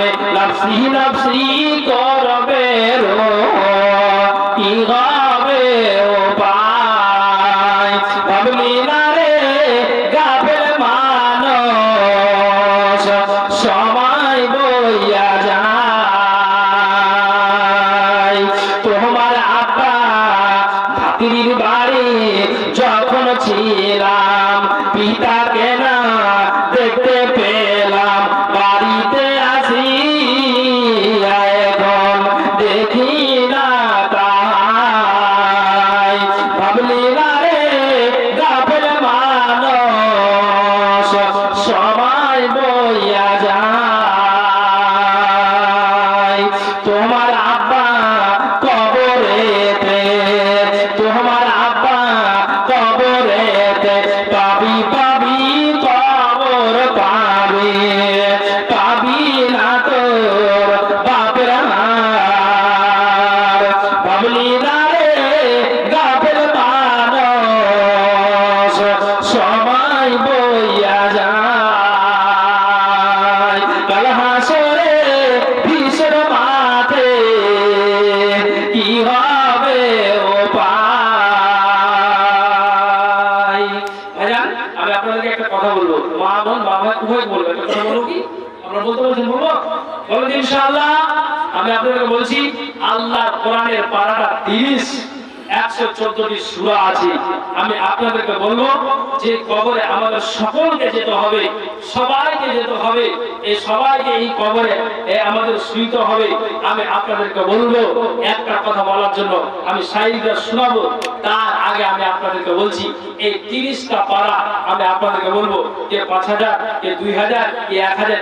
হবে লাপসি লাপসি করবে রো কি ও না রে সময় বইয়া যায়। তোমার আপা ভাতির বাড়ি যখন ছিলাম পিতা কেনা আব্বা কি হবে ও পাই আমি আপনাদেরকে একটা কথা বলব। মা বোন, বাবা উভয় বলব। একটা কথা বলব কি? আমরা বলতে বলছেন বলব? বলবেন ইনশাআল্লাহ। আমি আপনাদেরকে বলছি আল্লাহ কোরআনের পারাটা তিরিশ আমি আপনাদেরকে বলব একটা কথা বলার জন্য, আমি সাইডটা শোনাবো, তার আগে আমি আপনাদেরকে বলছি, এই তিরিশটা পারা আমি আপনাদেরকে বলব যে পাঁচ হাজার দুই হাজার এক হাজার